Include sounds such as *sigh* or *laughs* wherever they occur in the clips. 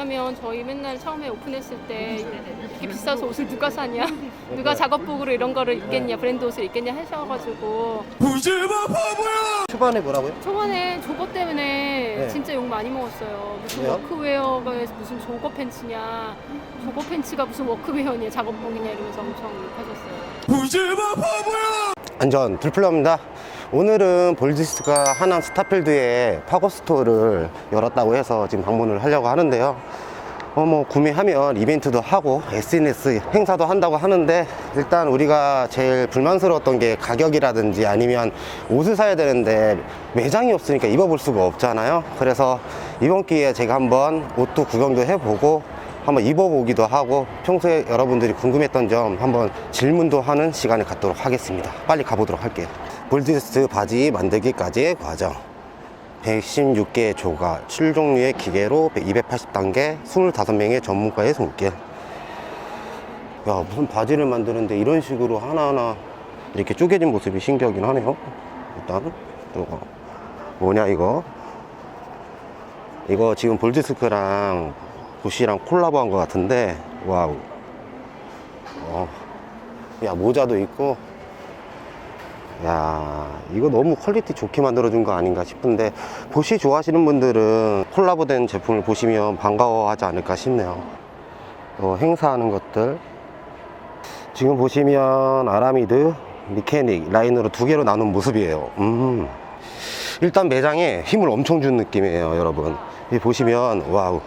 왜냐면 저희 맨날 처음에 오픈했을 때 이렇게 비싸서 옷을 누가 사냐? 누가 작업복으로 이런 거를 입겠냐? 브랜드 옷을 입겠냐 하셔가지고 초반에 뭐라고요? 초반에 조거 때문에 네. 진짜 욕 많이 먹었어요. 무슨 왜요? 워크웨어가 무슨 조거 팬츠냐? 조거 팬츠가 무슨 워크웨어냐? 작업복이냐? 이러면서 엄청 욕하셨어요. 완전 들플러입니다. 오늘은 볼디스가 하남 스타필드에 팝업 스토어를 열었다고 해서 지금 방문을 하려고 하는데요. 어, 뭐, 구매하면 이벤트도 하고 SNS 행사도 한다고 하는데 일단 우리가 제일 불만스러웠던 게 가격이라든지 아니면 옷을 사야 되는데 매장이 없으니까 입어볼 수가 없잖아요. 그래서 이번 기회에 제가 한번 옷도 구경도 해보고 한번 입어보기도 하고 평소에 여러분들이 궁금했던 점 한번 질문도 하는 시간을 갖도록 하겠습니다. 빨리 가보도록 할게요. 볼디스 바지 만들기까지의 과정. 116개의 조각, 7종류의 기계로 280단계, 25명의 전문가의 손길. 야, 무슨 바지를 만드는데 이런 식으로 하나하나 이렇게 쪼개진 모습이 신기하긴 하네요. 일단, 이거. 뭐냐, 이거? 이거 지금 볼디스크랑 부시랑 콜라보 한 것 같은데, 와우. 어. 야, 모자도 있고, 야, 이거 너무 퀄리티 좋게 만들어준 거 아닌가 싶은데, 보시 좋아하시는 분들은 콜라보된 제품을 보시면 반가워하지 않을까 싶네요. 어, 행사하는 것들. 지금 보시면 아라미드, 미케닉 라인으로 두 개로 나눈 모습이에요. 음. 일단 매장에 힘을 엄청 준 느낌이에요, 여러분. 이 보시면, 와우.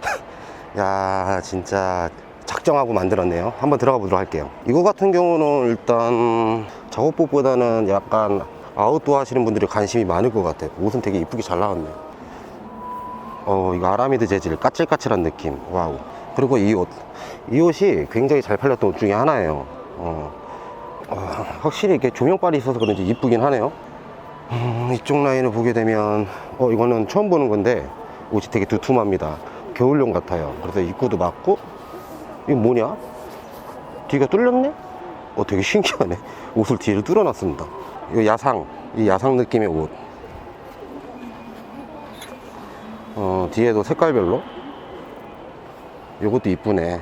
*laughs* 야, 진짜 작정하고 만들었네요. 한번 들어가 보도록 할게요. 이거 같은 경우는 일단 작업복보다는 약간 아웃도어 하시는 분들이 관심이 많을 것 같아요. 옷은 되게 이쁘게 잘 나왔네. 어, 이거 아라미드 재질, 까칠까칠한 느낌. 와우. 그리고 이 옷. 이 옷이 굉장히 잘 팔렸던 옷 중에 하나예요. 어, 어, 확실히 이렇게 조명빨이 있어서 그런지 이쁘긴 하네요. 음, 이쪽 라인을 보게 되면, 어, 이거는 처음 보는 건데, 옷이 되게 두툼합니다. 겨울용 같아요. 그래서 입구도 맞고, 이거 뭐냐? 뒤가 뚫렸네? 어, 되게 신기하네. 옷을 뒤를 뚫어놨습니다. 이거 야상, 이 야상 느낌의 옷. 어, 뒤에도 색깔별로. 요것도 이쁘네.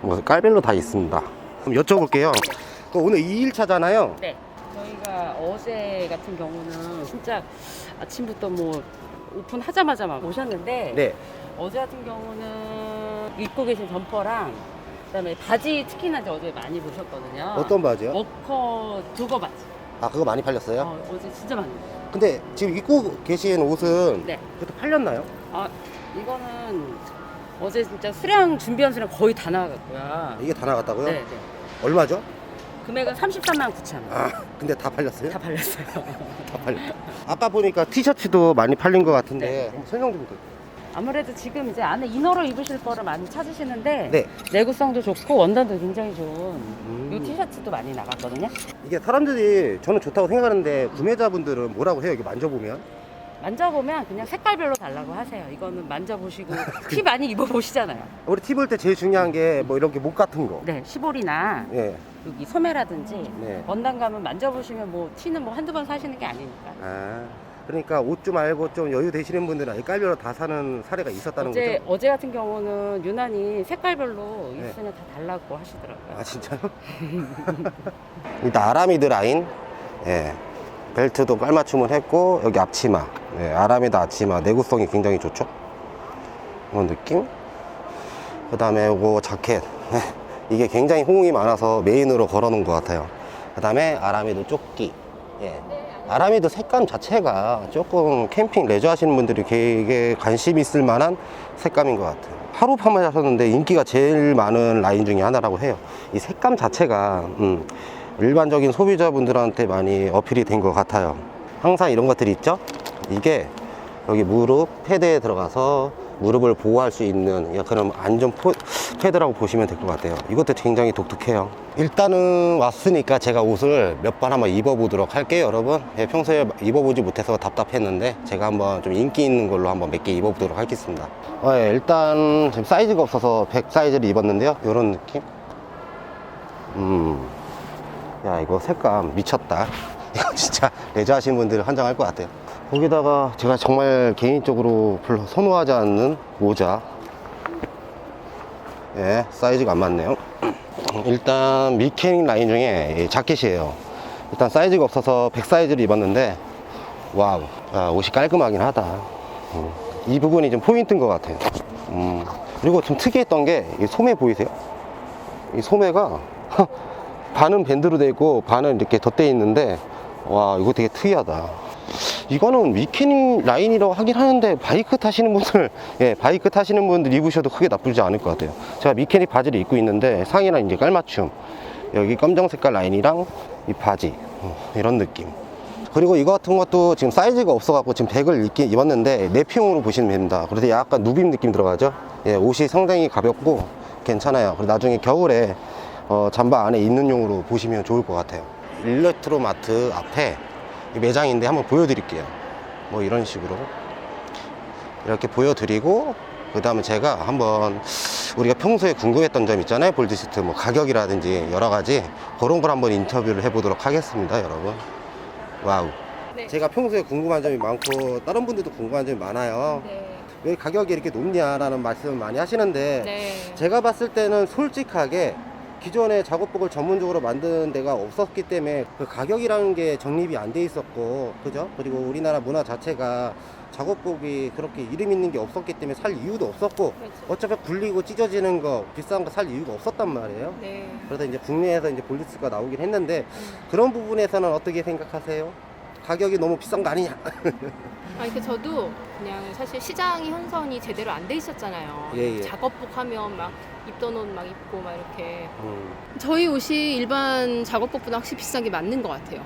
뭐, 깔별로 다 있습니다. 그럼 여쭤볼게요. 그 오늘 2일차잖아요. 네. 저희가 어제 같은 경우는 진짜 아침부터 뭐 오픈하자마자 막 오셨는데 네. 어제 같은 경우는 입고 계신 점퍼랑 그다음에 바지 특히나 이제 어제 많이 보셨거든요. 어떤 바지요? 워커 두거 바지. 아, 그거 많이 팔렸어요? 어, 어제 진짜 많이. 봤어요. 근데 지금 입고 계신 옷은 네. 그래도 팔렸나요? 아 이거는 어제 진짜 수량 준비한 수량 거의 다 나갔고요. 이게 다 나갔다고요? 네, 네. 얼마죠? 금액은 33만 9천 원. 아, 근데 다 팔렸어요? 다 팔렸어요. *laughs* 다 팔렸다. 아까 보니까 티셔츠도 많이 팔린 것 같은데 네. 한번 설명 좀 드릴게요. 아무래도 지금 이제 안에 이너로 입으실 거를 많이 찾으시는데 네. 내구성도 좋고 원단도 굉장히 좋은 음. 이 티셔츠도 많이 나갔거든요. 이게 사람들이 저는 좋다고 생각하는데 구매자분들은 뭐라고 해요? 이게 만져보면? 만져보면 그냥 색깔별로 달라고 하세요. 이거는 만져보시고 *laughs* 티 많이 입어보시잖아요. 우리 티볼때 제일 중요한 게 뭐 이렇게 목 같은 거. 네, 시볼이나 예. 여기 소매라든지 네. 원단감은 만져보시면 뭐 티는 뭐 한두 번 사시는 게 아니니까. 아. 그러니까 옷 좀 알고 좀 여유 되시는 분들은 아예 깔별로 다 사는 사례가 있었다는 어제 거죠? 어제 같은 경우는 유난히 색깔별로 네. 있으면 다 달라고 하시더라고요. 아 진짜요? *laughs* 일단 아라미드 라인 예. 벨트도 깔맞춤을 했고 여기 앞치마 예, 아라미드 앞치마 내구성이 굉장히 좋죠 이런 느낌 그 다음에 요거 자켓 예, 이게 굉장히 호응이 많아서 메인으로 걸어놓은 것 같아요 그 다음에 아라미드 조끼 예. 아라미드 색감 자체가 조금 캠핑 레저 하시는 분들이 되게 관심 있을 만한 색감인 것 같아요. 하루 판매하셨는데 인기가 제일 많은 라인 중에 하나라고 해요. 이 색감 자체가 음, 일반적인 소비자분들한테 많이 어필이 된 것 같아요. 항상 이런 것들이 있죠? 이게 여기 무릎 패드에 들어가서 무릎을 보호할 수 있는 그런 안전 포, 패드라고 보시면 될 것 같아요. 이것도 굉장히 독특해요. 일단은 왔으니까 제가 옷을 몇 번 한번 입어보도록 할게요 여러분. 예, 평소에 입어보지 못해서 답답했는데 제가 한번 좀 인기 있는 걸로 한번 몇 개 입어보도록 하겠습니다. 어, 예, 일단 지금 사이즈가 없어서 100 사이즈를 입었는데요. 이런 느낌? 음. 야 이거 색감 미쳤다. *laughs* 이거 진짜 레저 하시는 분들 환장할 것 같아요 거기다가 제가 정말 개인적으로 별로 선호하지 않는 모자. 예, 사이즈가 안 맞네요. 일단 미케닉 라인 중에 이 자켓이에요. 일단 사이즈가 없어서 100 사이즈를 입었는데, 와우, 아, 옷이 깔끔하긴 하다. 음, 이 부분이 좀 포인트인 것 같아요. 음, 그리고 좀 특이했던 게, 이 소매 보이세요? 이 소매가 *laughs* 반은 밴드로 되어 있고 반은 이렇게 덧대 있는데 와 이거 되게 특이하다 이거는 위케닝 라인이라고 하긴 하는데 바이크 타시는 분들 *laughs* 예 바이크 타시는 분들 입으셔도 크게 나쁘지 않을 것 같아요. 제가 미케닉 바지를 입고 있는데 상의랑 이제 깔맞춤 여기 검정 색깔 라인이랑 이 바지 어, 이런 느낌. 그리고 이거 같은 것도 지금 사이즈가 없어갖고 지금 100을 입긴 입었는데 내피용으로 보시면 됩니다. 그래서 약간 누빔 느낌 들어가죠? 예 옷이 상당히 가볍고 괜찮아요. 그리고 나중에 겨울에 어, 잠바 안에 입는 용으로 보시면 좋을 것 같아요. 일렉트로 마트 앞에 이 매장인데 한번 보여드릴게요 뭐 이런 식으로 이렇게 보여드리고 그 다음에 제가 한번 우리가 평소에 궁금했던 점 있잖아요 볼드시트 뭐 가격이라든지 여러 가지 그런 걸 한번 인터뷰를 해보도록 하겠습니다 여러분 와우 네. 제가 평소에 궁금한 점이 많고 다른 분들도 궁금한 점이 많아요 네. 왜 가격이 이렇게 높냐라는 말씀을 많이 하시는데 네. 제가 봤을 때는 솔직하게 기존에 작업복을 전문적으로 만드는 데가 없었기 때문에 그 가격이라는 게 정립이 안 돼 있었고 그죠? 그리고 우리나라 문화 자체가 작업복이 그렇게 이름 있는 게 없었기 때문에 살 이유도 없었고 그렇죠. 어차피 굴리고 찢어지는 거 비싼 거 살 이유가 없었단 말이에요. 네. 그래서 이제 국내에서 이제 볼리스가 나오긴 했는데 음. 그런 부분에서는 어떻게 생각하세요? 가격이 너무 비싼 거 아니냐? *laughs* 아니 그 저도 그냥 사실 시장이 형성이 제대로 안 돼 있었잖아요. 예, 예. 작업복 하면 막 입던 옷 막 입고 막 이렇게 음, 저희 옷이 일반 작업복보다 확실히 비싼 게 맞는 것 같아요.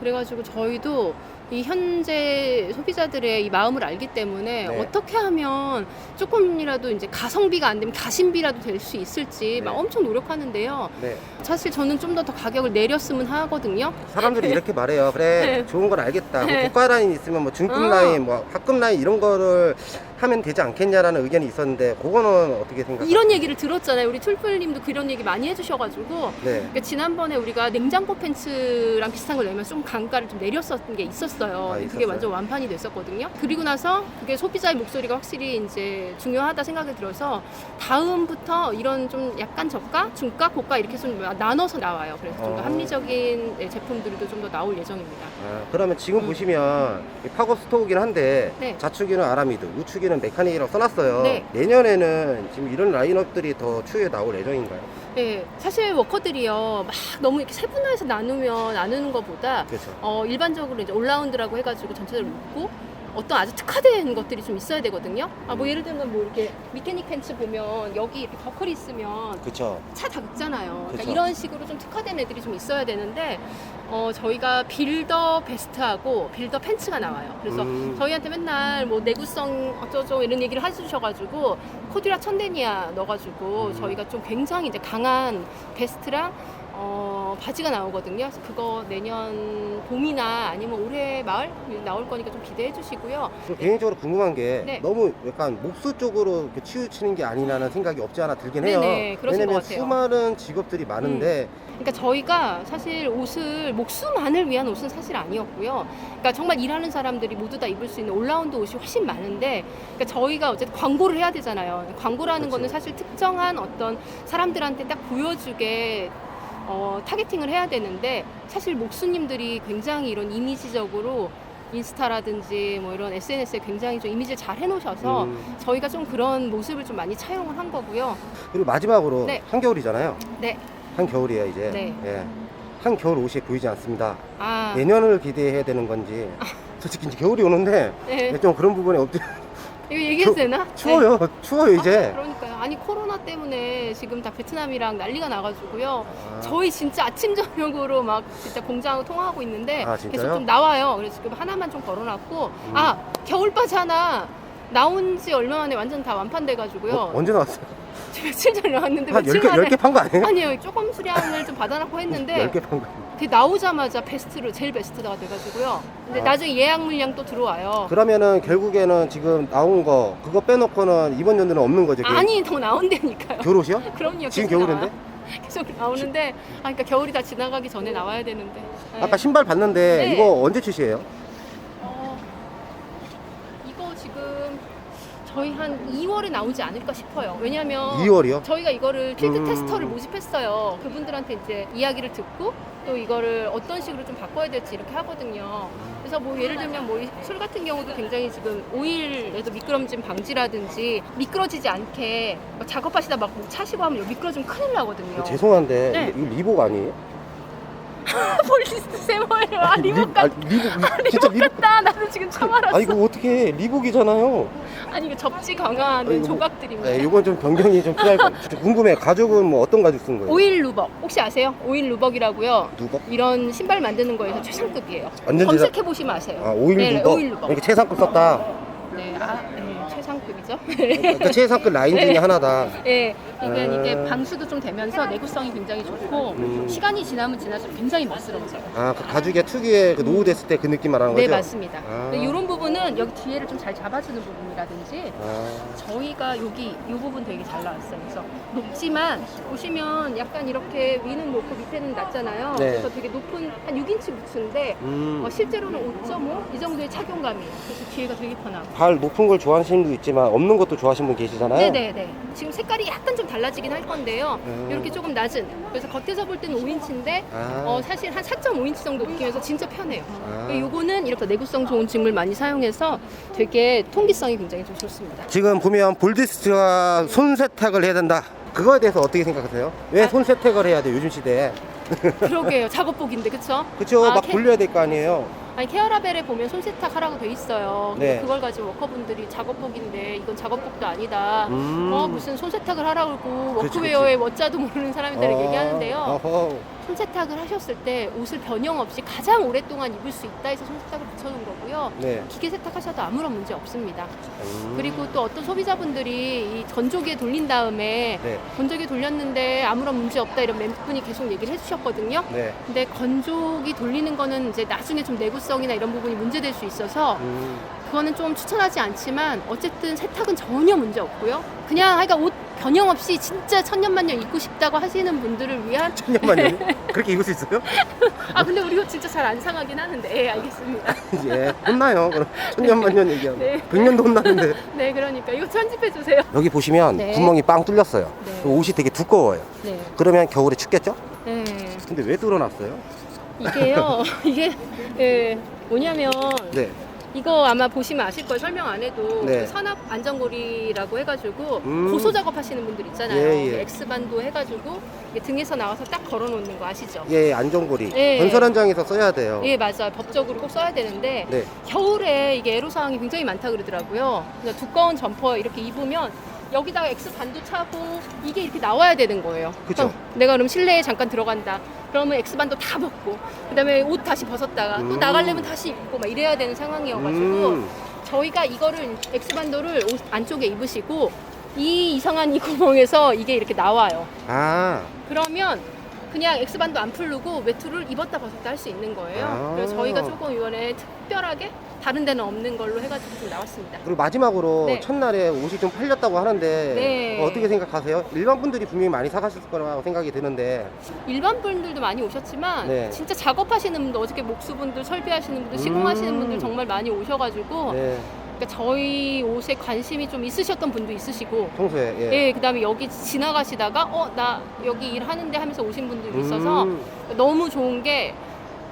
그래가지고 저희도 이 현재 소비자들의 이 마음을 알기 때문에 네. 어떻게 하면 조금이라도 이제 가성비가 안 되면 가심비라도 될 수 있을지 막 네. 엄청 노력하는데요. 네. 사실 저는 좀 더 더 가격을 내렸으면 하거든요. 사람들이 이렇게 말해요. 그래, 네. 좋은 건 알겠다. 뭐 네. 고가 라인 있으면 뭐 중급 어. 라인, 뭐 하급 라인 이런 거를 하면 되지 않겠냐라는 의견이 있었는데, 그거는 어떻게 생각하세요? 이런 얘기를 들었잖아요. 우리 툴풀님도 그런 얘기 많이 해주셔가지고 네. 그러니까 지난번에 우리가 냉장고 팬츠랑 비슷한 걸 내면 좀 단가를 좀 내렸었던 게 있었어요. 아, 근데 있었어요? 그게 완전 완판이 됐었거든요. 그리고 나서 그게 소비자의 목소리가 확실히 이제 중요하다 생각이 들어서 다음부터 이런 좀 약간 저가, 중가, 고가 이렇게 좀 나눠서 나와요. 그래서 좀 더 어. 합리적인 네, 제품들도 좀 더 나올 예정입니다. 아, 그러면 지금 음. 보시면 이 파고 스토어긴 한데, 네. 자축이는 아라미드, 우 축이는 메카닉이라고 써놨어요. 네. 내년에는 지금 이런 라인업들이 더 추후에 나올 예정인가요? 네, 사실 워커들이요 막 너무 이렇게 세분화해서 나누면 나누는 것보다 그렇죠. 어, 일반적으로 이제 올라운드라고 해가지고 전체적으로 묶고 어떤 아주 특화된 것들이 좀 있어야 되거든요. 아, 뭐 예를 들면 뭐 이렇게 미케닉 팬츠 보면 여기 이렇게 버클이 있으면 그렇죠. 차 닿잖아요. 그러니까 그쵸. 이런 식으로 좀 특화된 애들이 좀 있어야 되는데 어, 저희가 빌더 베스트하고 빌더 팬츠가 나와요. 그래서 음. 저희한테 맨날 뭐 내구성 어쩌죠 이런 얘기를 해주셔가지고 코디라 천데니아 넣어가지고 음. 저희가 좀 굉장히 이제 강한 베스트랑 어, 바지가 나오거든요. 그래서 그거 내년 봄이나 아니면 올해 마을 나올 거니까 좀 기대해 주시고요. 그리고 개인적으로 궁금한 게 네. 너무 약간 목수 쪽으로 이렇게 치우치는 게 아니라는 생각이 없지 않아 들긴 해요. 네네, 그러신 왜냐면 것 같아요. 음. 수많은 직업들이 많은데 그러니까 저희가 사실 옷을 목수만을 위한 옷은 사실 아니었고요. 그러니까 정말 일하는 사람들이 모두 다 입을 수 있는 올라운드 옷이 훨씬 많은데, 그러니까 저희가 어쨌든 광고를 해야 되잖아요. 광고라는 그치. 거는 사실 특정한 어떤 사람들한테 딱 보여주게 어, 타겟팅을 해야 되는데, 사실 목수님들이 굉장히 이런 이미지적으로 인스타라든지 뭐 이런 SNS에 굉장히 좀 이미지를 잘 해놓으셔서 음, 저희가 좀 그런 모습을 좀 많이 차용을 한 거고요. 그리고 마지막으로 네. 한겨울이잖아요. 네. 한겨울이에요 이제. 네. 예. 한겨울 옷이 보이지 않습니다. 아, 내년을 기대해야 되는 건지. *laughs* 솔직히 이제 겨울이 오는데 네. 좀 그런 부분이 없. 이거 얘기해도 되나? 네. 추워요. 추워요 이제. 아, 그러니까요. 아니 코로나 때문에 지금 다 베트남이랑 난리가 나가지고요. 아, 저희 진짜 아침 저녁으로 막 진짜 공장 통화하고 있는데 아, 진짜요? 계속 좀 나와요. 그래서 지금 하나만 좀 걸어놨고 음. 아 겨울 바지 하나 나온 지 얼마 만에 완전 다 완판돼가지고요. 어, 언제 나왔어요? 며칠 전에 나왔는데 한 며칠 10개, 만에 10개 판 거 아니에요? 아니요 조금 수량을 좀 받아놨고 했는데 10개 판 거. 그게 나오자마자 베스트로 제일 베스트가 돼가지고요. 근데 아. 나중에 예약 물량 또 들어와요. 그러면은 결국에는 지금 나온 거 그거 빼놓고는 이번 연도는 없는 거죠? 그 아니 더 나온다니까요. 겨울옷이요? *laughs* 그럼요. 지금 계속 겨울인데? 나와요. *laughs* 계속 나오는데 아 그러니까 겨울이 다 지나가기 전에 나와야 되는데. 네. 아까 신발 봤는데 네. 이거 언제 출시해요? 어, 지금 저희 한 2월에 나오지 않을까 싶어요. 왜냐하면 2월이요? 저희가 이거를 필드 음. 테스터를 모집했어요. 그분들한테 이제 이야기를 듣고 또 이거를 어떤 식으로 좀 바꿔야 될지 이렇게 하거든요. 그래서 뭐 예를 들면 뭐 술 같은 경우도 굉장히 지금 오일에도 미끄럼짐 방지라든지 미끄러지지 않게 막 작업하시다 막 뭐 차시고 하면 미끄러지면 큰일 나거든요. 죄송한데 네. 이거 리복 아니에요? *laughs* 폴리스 세모예요. 아 리복 같 아, 리복 진짜 리복 다 나도 지금 처음 알았어. 아 이거 어떻게 리복이잖아요. 아니 이거 접지 강화하는 아니, 이거- 조각들입니다. 네, 이건 좀 변경이 좀 필요할 것 같아요. 궁금해. 가죽은 뭐 어떤 가죽 쓴 거예요? 오일 루벅 혹시 아세요? 오일 루벅이라고요. 누벅? 이런 신발 만드는 거에서 최상급이에요. 완전 검색해 보시면 아세요. 아 오일 네, 누벅. 오일 루벅. 이렇게 최상급 썼다. 네, 아, 네, 최상급이죠. 그러니까 최상급 라인 중에 네. 하나다. 네, 이게 음. 이게 방수도 좀 되면서 내구성이 굉장히 좋고 음. 시간이 지나면 지날수록 굉장히 멋스러워져요. 아, 그 가죽의 특유의 그 노후 됐을 때 그 느낌 말하는 거죠? 네, 맞습니다. 아. 이런 부분은 여기 뒤에를 좀 잘 잡아주는 부분이라든지 아, 저희가 여기 이 부분 되게 잘 나왔어요. 그래서 높지만 보시면 약간 이렇게 위는 높고 밑에는 낮잖아요. 네. 그래서 되게 높은 한 6인치 부츠인데 음. 어, 실제로는 5.5 이 정도의 착용감이에요. 그래서 뒤에가 되게 편하고. 발 높은 걸 좋아하시는 분도 있지만 없는 것도 좋아하시는 분 계시잖아요. 네네네. 지금 색깔이 약간 좀 달라지긴 할 건데요. 음. 이렇게 조금 낮은. 그래서 겉에서 볼 때는 5인치인데 아, 어, 사실 한 4.5인치 정도 느끼면서 진짜 편해요. 아. 요거는 이렇게 내구성 좋은 짐을 많이 사용해서 되게 통기성이 굉장히 좀 좋습니다. 지금 보면 볼디스트가 손 세탁을 해야 된다. 그거에 대해서 어떻게 생각하세요? 왜 아. 손 세탁을 해야 돼요, 요즘 시대에? 그러게요. 작업복인데 그쵸? 그쵸? 아, 막 캐- 돌려야 될 거 아니에요? 아니 케어라벨에 보면 손세탁하라고 돼 있어요. 근데 네. 그걸 가지고 워커분들이 작업복인데 이건 작업복도 아니다. 음. 어 무슨 손세탁을 하라고 그치, 워크웨어의 워자도 모르는 사람들에게 어, 얘기하는데요. 어허. 손세탁을 하셨을 때 옷을 변형 없이 가장 오랫동안 입을 수 있다 해서 손세탁을 붙여놓은 거고요. 네. 기계 세탁하셔도 아무런 문제 없습니다. 음. 그리고 또 어떤 소비자분들이 이 건조기에 돌린 다음에 네. 건조기 돌렸는데 아무런 문제 없다 이런 멘트분이 계속 얘기를 해주셨거든요. 네. 근데 건조기 돌리는 거는 이제 나중에 좀 내구성이나 이런 부분이 문제될 수 있어서 음. 그거는 좀 추천하지 않지만 어쨌든 세탁은 전혀 문제 없고요. 그냥 하여간 옷 변형 없이 진짜 천년만년 입고 싶다고 하시는 분들을 위한 천년만년? *laughs* 그렇게 입을 수 있어요? 아 근데 우리 옷 진짜 잘 안 상하긴 하는데 예 알겠습니다. *laughs* 예. 혼나요. 그럼 천년만년 얘기하면. 네. 백년도 혼나는데. *laughs* 네 그러니까 이거 편집해 주세요. 여기 보시면 네. 구멍이 빵 뚫렸어요. 네. 그 옷이 되게 두꺼워요. 네. 그러면 겨울에 춥겠죠? 네. 근데 왜 뚫어놨어요? 이게요. 이게 예 뭐냐면 네. 이거 아마 보시면 아실 거예요. 설명 안 해도 네. 그 선압 안전고리라고 해가지고 음. 고소 작업하시는 분들 있잖아요. 예, 예. 엑스반도 해가지고 이게 등에서 나와서 딱 걸어놓는 거 아시죠? 예, 안전고리. 예. 건설 현장에서 써야 돼요. 예 맞아요. 법적으로 꼭 써야 되는데 네. 겨울에 이게 애로 사항이 굉장히 많다 그러더라고요. 그래서 두꺼운 점퍼 이렇게 입으면 여기다가 X 반도 차고 이게 이렇게 나와야 되는 거예요. 그쵸. 어, 내가 그럼 실내에 잠깐 들어간다. 그러면 X 반도 다 벗고 그다음에 옷 다시 벗었다가 또 음. 나가려면 다시 입고 막 이래야 되는 상황이어가지고 음. 저희가 이거를 X 반도를 옷 안쪽에 입으시고 이 이상한 이 구멍에서 이게 이렇게 나와요. 아, 그러면 그냥 X반도 안 풀르고 외투를 입었다 벗었다 할 수 있는 거예요. 아. 그래서 저희가 조금 이번에 특 별하게 다른 데는 없는 걸로 해가지고 좀 나왔습니다. 그리고 마지막으로 네. 첫날에 옷이 좀 팔렸다고 하는데 네. 어, 어떻게 생각하세요? 일반 분들이 분명히 많이 사가실 거라고 생각이 드는데 일반 분들도 많이 오셨지만 네. 진짜 작업하시는 분들 어저께 목수분들 설비하시는 분들 음. 시공하시는 분들 정말 많이 오셔가지고 네, 그러니까 저희 옷에 관심이 좀 있으셨던 분도 있으시고 평소에 예. 예, 그다음에 여기 지나가시다가 어 나 여기 일하는데 하면서 오신 분들이 있어서 음, 너무 좋은 게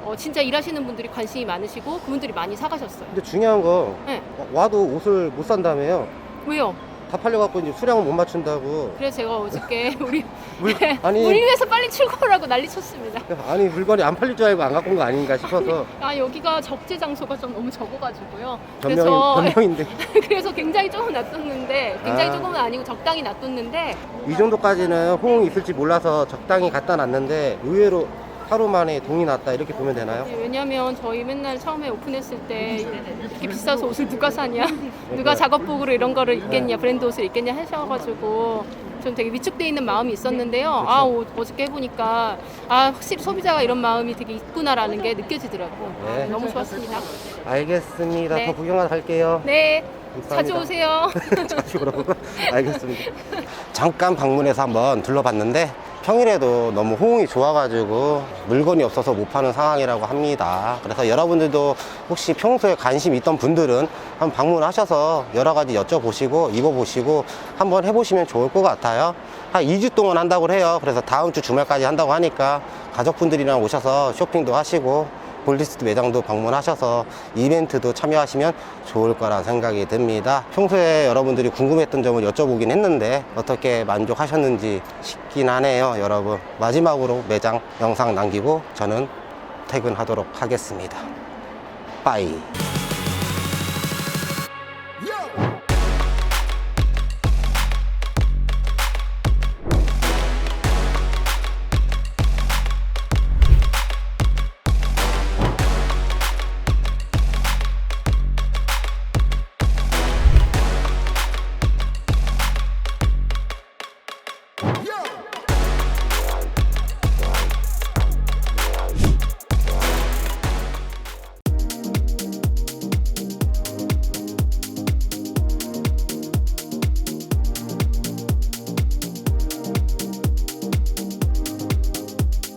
어, 진짜 일하시는 분들이 관심이 많으시고 그분들이 많이 사가셨어요. 근데 중요한 거 네. 어, 와도 옷을 못 산다며요. 왜요? 다 팔려갖고 이제 수량을 못 맞춘다고. 그래서 제가 어저께 *laughs* 우리 물, 네, 아니 우리 위해서 빨리 출고하라고 난리 쳤습니다. 아니 물건이 안 팔릴 줄 알고 안 갖고 온 거 아닌가 싶어서 *laughs* 아 여기가 적재 장소가 좀 너무 적어가지고요. 변명 그래서 *laughs* 변명인데 그래서 굉장히 조금 놔뒀는데 굉장히 아. 조금은 아니고 적당히 놔뒀는데 이 정도까지는 호응이 있을지 몰라서 적당히 갖다 놨는데 의외로 하루 만에 동이 났다 이렇게 보면 되나요? 예, 왜냐면 저희 맨날 처음에 오픈했을 때 이렇게 비싸서 옷을 누가 사냐 *laughs* 누가 그러니까. 작업복으로 이런 거를 입겠냐 브랜드 옷을 입겠냐 하셔가지고 좀 되게 위축돼 있는 마음이 있었는데요 아 어, 어저께 해보니까 아 확실히 소비자가 이런 마음이 되게 있구나라는 게 느껴지더라고 네. 너무 좋았습니다 알겠습니다. 네. 더 구경하러 갈게요. 네 감사합니다. 자주 오세요 *laughs* 자주 그러고 알겠습니다. 잠깐 방문해서 한번 둘러봤는데 평일에도 너무 호응이 좋아가지고 물건이 없어서 못 파는 상황이라고 합니다. 그래서 여러분들도 혹시 평소에 관심 있던 분들은 한번 방문하셔서 여러 가지 여쭤보시고 입어보시고 한번 해보시면 좋을 것 같아요. 한 2주 동안 한다고 해요. 그래서 다음 주 주말까지 한다고 하니까 가족분들이랑 오셔서 쇼핑도 하시고 볼리스트 매장도 방문하셔서 이벤트도 참여하시면 좋을 거라 생각이 듭니다. 평소에 여러분들이 궁금했던 점을 여쭤보긴 했는데 어떻게 만족하셨는지 싶긴 하네요, 여러분. 마지막으로 매장 영상 남기고 저는 퇴근하도록 하겠습니다. 빠이.